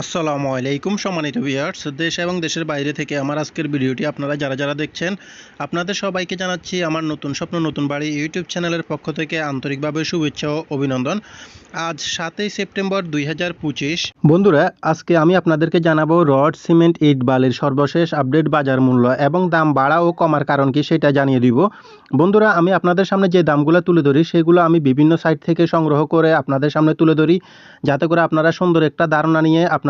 আসসালামু আলাইকুম সম্মানিত ভিউয়ার্স দেশ এবং দেশের বাইরে থেকে আমার আজকের ভিডিওটি আপনারা যারা যারা দেখছেন, আপনাদের সবাইকে জানাচ্ছি আমার নতুন স্বপ্ন, নতুন বাড়ি ইউটিউব চ্যানেলের পক্ষ থেকে আন্তরিকভাবে শুভেচ্ছা ও অভিনন্দন। আজ সাতই সেপ্টেম্বর দুই হাজার পঁচিশ। বন্ধুরা, আজকে আমি আপনাদেরকে জানাব রড, সিমেন্ট, ইট, বালির সর্বশেষ আপডেট বাজার মূল্য এবং দাম বাড়া ও কমার কারণ কি সেটা জানিয়ে দিব। বন্ধুরা, আমি আপনাদের সামনে যে দামগুলো তুলে ধরি, সেগুলো আমি বিভিন্ন সাইট থেকে সংগ্রহ করে আপনাদের সামনে তুলে ধরি, যাতে করে আপনারা সুন্দর একটা ধারণা নিয়ে আপনার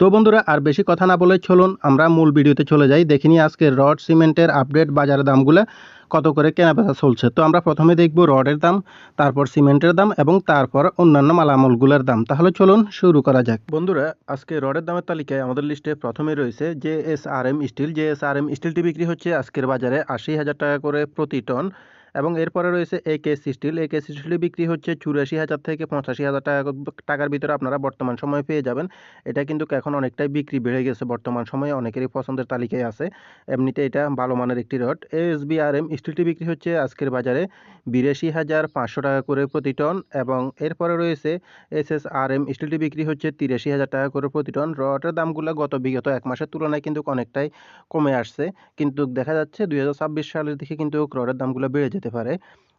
তো বন্ধুরা, আর বেশি কথা না বলে চলুন, আমরা মূল ভিডিওতে চলে যাই। দেখে নিই আজকে রড সিমেন্টের আপডেট বাজারের দামগুলো কত করে কেনাবেচা চলছে। তো আমরা প্রথমে দেখব রডের দাম, তারপর সিমেন্টের দাম এবং তারপর অন্যান্য মালামালগুলোর দাম। তাহলে চলুন শুরু করা যাক। বন্ধুরা, আজকে রডের দামের তালিকায় আমাদের লিস্টে প্রথমে রয়েছে J S R M steel. J S R M স্টিলটি বিক্রি হচ্ছে আজকের বাজারে আশি হাজার টাকা করে প্রতি টন। এবং এরপরে রয়েছে A K S steel A K S steel বিক্রি হচ্ছে চুরাশি হাজার থেকে পঁচাশি হাজার টাকা টাকার ভিতরে আপনারা বর্তমান সময়ে পেয়ে যাবেন। এটা কিন্তু এখন অনেকটাই বিক্রি বেড়ে গেছে বর্তমান সময়ে। অনেকেরই পছন্দের তালিকায় আছে। এমনিতে এটা ভালো মানের একটি rod. S B R M স্টিলটি বিক্রি হচ্ছে আজকের বাজারে বিরাশি হাজার পাঁচশো টাকা করে প্রতি টন এবং এরপরে রয়েছে এস এস আর এম স্টিলটি বিক্রি হচ্ছে তিরাশি হাজার টাকা করে প্রতি টন। রডের দামগুলো গত বিগত এক মাসের তুলনায় কিন্তু অনেকটাই কমে আসছে। কিন্তু দেখা যাচ্ছে দুই হাজার ছাব্বিশ সালের দিকে কিন্তু রডের দামগুলো বেড়ে যেতে পারে।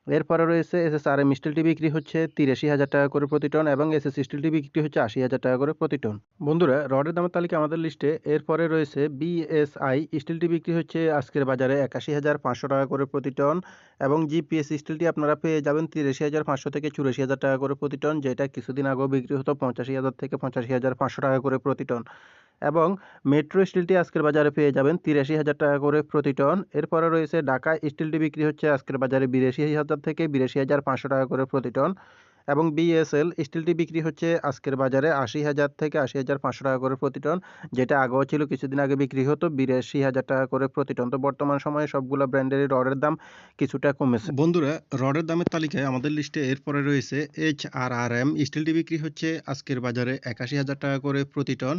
এরপরে রয়েছে এস এস আর এম স্টিলটি বিক্রি হচ্ছে তিরাশি হাজার টাকা করে প্রতি টন এবং এস এস স্টিলটি বিক্রি হচ্ছে আশি হাজার টাকা করে প্রতি টন। বন্ধুরা, রডের দামের তালিকা আমাদের লিস্টে। এরপরে রয়েছে বিএসআই স্টিলটি বিক্রি হচ্ছে আজকের বাজারে একাশি হাজার পাঁচশো টাকা করে প্রতি টন এবং জিপিএস স্টিলটি আপনারা পেয়ে যাবেন তিরাশি হাজার পাঁচশো থেকে চুরাশি হাজার টাকা করে প্রতি টন, যেটা কিছুদিন আগেও বিক্রি হতো পঁচাশি হাজার থেকে পঁচাশি হাজার পাঁচশো টাকা করে প্রতি টন। এবং মেট্রো স্টিলটি আজকের বাজারে পেয়ে যাবেন তিরাশি হাজার টাকা করে প্রতি টন। এরপরে রয়েছে ঢাকা স্টিলটি বিক্রি হচ্ছে আজকের বাজারে বিরাশি হাজার থেকে বিরাশি হাজার পাঁচশো টাকা করে প্রতি টন। এবং বিএসএল স্টিলটি বিক্রি হচ্ছে আজকের বাজারে আশি হাজার থেকে আশি হাজার পাঁচশো টাকা করে প্রতি টন, যেটা আগেও ছিল, কিছুদিন আগে বিক্রি হতো বিরাশি হাজার টাকা করে প্রতি টন। তো বর্তমান সময়ে সবগুলো ব্র্যান্ডেরই রডের দাম কিছুটা কমেছে। বন্ধুরা, রডের দামের তালিকায় আমাদের লিস্টে এরপরে রয়েছে এইচ আর আর এম স্টিলটি বিক্রি হচ্ছে আজকের বাজারে একাশি হাজার টাকা করে প্রতি টন।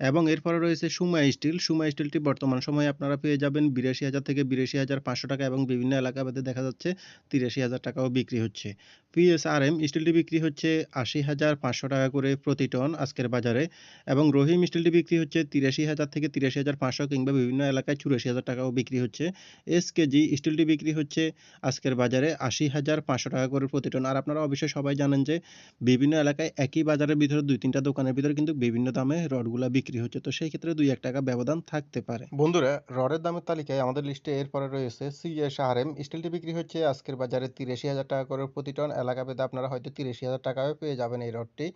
এবং এরপরে রয়েছে সুমা স্টিল। সুমা স্টিলটি বর্তমান সময়ে আপনারা পেয়ে যাবেন বিরাশি হাজার থেকে বিরাশি হাজার পাঁচশো টাকা এবং বিভিন্ন এলাকা ভেদে দেখা যাচ্ছে তিরাশি হাজার টাকাও বিক্রি হচ্ছে। পিএসআরএম স্টিলটি বিক্রি হচ্ছে আশি হাজার পাঁচশো টাকা করে প্রতি টন আজকের বাজারে এবং রহিম স্টিলটি বিক্রি হচ্ছে তিরাশি হাজার থেকে তিরাশি হাজার পাঁচশো কিংবা বিভিন্ন এলাকায় চুরাশি হাজার টাকাও বিক্রি হচ্ছে। এস কেজি স্টিলটি বিক্রি হচ্ছে আজকের বাজারে আশি হাজার পাঁচশো টাকা করে প্রতি টন। আর আপনারা অবশ্যই সবাই জানেন যে বিভিন্ন এলাকায় একই বাজারের ভিতরে দুই তিনটা দোকানের ভিতরে কিন্তু বিভিন্ন দামে রডগুলা বিক্রি হচ্ছে, তো সেই ক্ষেত্রে দুই এক টাকা ব্যবধান থাকতে পারে। বন্ধুরা, রডের দামের তালিকায় আমাদের লিস্টে এরপরে রয়েছে সিএসআরএম স্টিলটি বিক্রি হচ্ছে আজকের বাজারে তিরাশি হাজার টাকা করে প্রতি টন। এলাকা পেতে আপনারা হয়তো তিরাশি হাজার টাকায় পেয়ে যাবেন এই রডটি।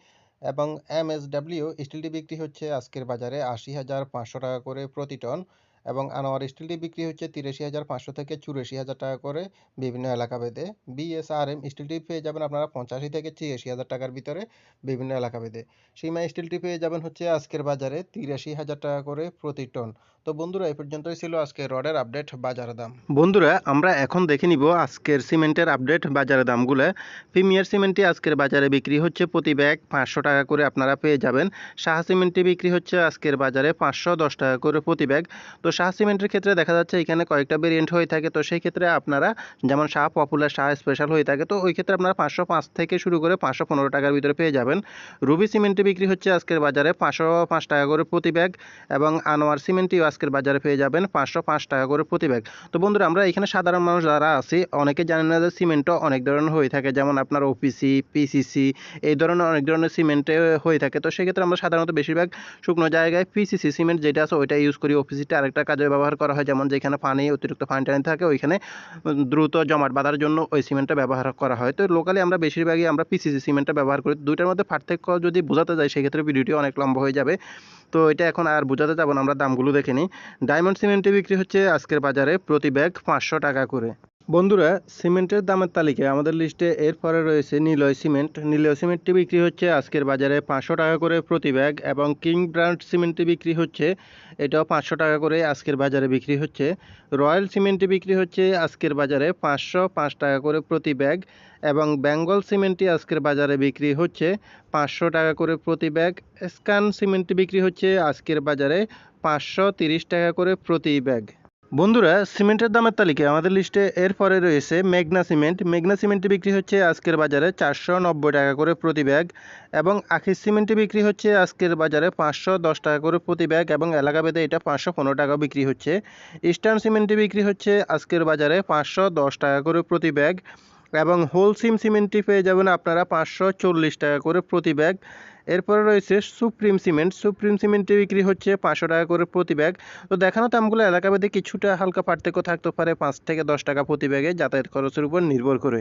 এবং এম এস ডাব্লিউ স্টিলটি বিক্রি হচ্ছে আজকের বাজারে আশি হাজার পাঁচশো টাকা করে প্রতি টন। এবং আনোয়ার স্টিলটি বিক্রি হচ্ছে তিরাশি হাজার পাঁচশো থেকে চুরাশি হাজার টাকা করে বিভিন্ন এলাকা ভেদে বিএসআরএম স্টিলটি পেয়ে যাবেন আপনারা পঁচাশি থেকে ছিয়াশি হাজার টাকার ভিতরে বিভিন্ন এলাকা ভেদে সীমা স্টিলটি পেয়ে যাবেন হচ্ছে আজকের বাজারে তিরাশি হাজার টাকা করে প্রতি টন। তো বন্ধুরা এই পর্যন্তই ছিল আজকে রডের আপডেট বাজার দাম। বন্ধুরা, আমরা এখন দেখে নিব আজকের সিমেন্টের আপডেট বাজারের দামগুলো। প্রিমিয়ার সিমেন্টটি আজকের বাজারে বিক্রি হচ্ছে প্রতি ব্যাগ পাঁচশো টাকা করে আপনারা পেয়ে যাবেন। সাহা সিমেন্টটি বিক্রি হচ্ছে আজকের বাজারে পাঁচশো দশ টাকা করে প্রতি ব্যাগ। তো শাহ সিমেন্টের ক্ষেত্রে দেখা যাচ্ছে এখানে কয়েকটা ভেরিয়েন্ট হয়ে থাকে। তো সেই ক্ষেত্রে আপনারা যেমন শাহ পপুলার শাহ স্পেশাল হয়ে থাকে, তো ওই ক্ষেত্রে আপনারা পাঁচশো পাঁচ থেকে শুরু করে পাঁচশো পনেরো টাকার ভিতরে পেয়ে যাবেন। রুবি সিমেন্টটি বিক্রি হচ্ছে আজকের বাজারে পাঁচশো পাঁচ টাকা করে প্রতি ব্যাগ এবং আনোয়ার সিমেন্টটিও আজকের বাজারে পেয়ে যাবেন পাঁচশো পাঁচ টাকা করে প্রতি ব্যাগ তো বন্ধুরা, আমরা এখানে সাধারণ মানুষ যারা আছি, অনেকে জানেন না যে সিমেন্টও অনেক ধরনের হয়ে থাকে। যেমন আপনার ওপিসি পিসিসি এই ধরনের অনেক ধরনের সিমেন্টে হয়ে থাকে। তো সেক্ষেত্রে আমরা সাধারণত বেশিরভাগ শুকনো জায়গায় পিসিসি সিমেন্ট যেটা আছে ওইটা ইউজ করি। ওপিসিটা আরেকটা একটা কাজে ব্যবহার করা হয়, যেমন যেখানে পানি, অতিরিক্ত পানি টানি থাকে, ওইখানে দ্রুত জমাট বাঁধার জন্য ওই সিমেন্টটা ব্যবহার করা হয়। তো লোকালি আমরা বেশিরভাগই আমরা পিসিসি সিমেন্টটা ব্যবহার করি। দুইটার মধ্যে পার্থক্য যদি বোঝাতে যাই, সেক্ষেত্রে ভিডিওটি অনেক লম্বা হয়ে যাবে। তো এটা এখন আর বোঝাতে যাব না, আমরা দামগুলো দেখে নিই। ডায়মন্ড সিমেন্টে বিক্রি হচ্ছে আজকের বাজারে প্রতি ব্যাগ পাঁচশো টাকা করে। বন্ধুরা, সিমেন্টের দামের তালিকায় আমাদের লিস্টে এরপরে রয়েছে নিলয় সিমেন্ট। নিলয় সিমেন্টটি বিক্রি হচ্ছে আজকের বাজারে পাঁচশো টাকা করে প্রতি ব্যাগ এবং কিং ব্র্যান্ড সিমেন্টটি বিক্রি হচ্ছে, এটাও পাঁচশো টাকা করে আজকের বাজারে বিক্রি হচ্ছে। রয়্যাল সিমেন্টটি বিক্রি হচ্ছে আজকের বাজারে পাঁচশো পাঁচ টাকা করে প্রতি ব্যাগ এবং বেঙ্গল সিমেন্টটি আজকের বাজারে বিক্রি হচ্ছে পাঁচশো টাকা করে প্রতি ব্যাগ। স্কান সিমেন্টটি বিক্রি হচ্ছে আজকের বাজারে পাঁচশো তিরিশ টাকা করে প্রতি ব্যাগ। বন্ধুরা, সিমেন্টের দামের তালিকায় আমাদের লিস্টে এরপরে রয়েছে মেঘনা সিমেন্ট। মেঘনা সিমেন্টটি বিক্রি হচ্ছে আজকের বাজারে চারশো নব্বই টাকা করে প্রতি ব্যাগ এবং আখির সিমেন্টটি বিক্রি হচ্ছে আজকের বাজারে পাঁচশো দশ টাকা করে প্রতি ব্যাগ এবং এলাকা ভেদে এটা পাঁচশো পনেরো টাকা বিক্রি হচ্ছে। ইস্টার্ন সিমেন্টটি বিক্রি হচ্ছে আজকের বাজারে পাঁচশো দশ টাকা করে প্রতি ব্যাগ এবং হোলসিম সিমেন্টটি পেয়ে যাবেন আপনারা পাঁচশো চল্লিশ টাকা করে প্রতি ব্যাগ। এরপরে রয়েছে সুপ্রিম সিমেন্ট। সুপ্রিম সিমেন্টে বিক্রি হচ্ছে পাঁচশো টাকা করে প্রতি ব্যাগ। তো দেখানো দামগুলো এলাকাভেদে কিছুটা হালকা পার্থক্য থাকতে পারে পাঁচ থেকে দশ টাকা প্রতি ব্যাগে যাতায়াত খরচের উপর নির্ভর করে।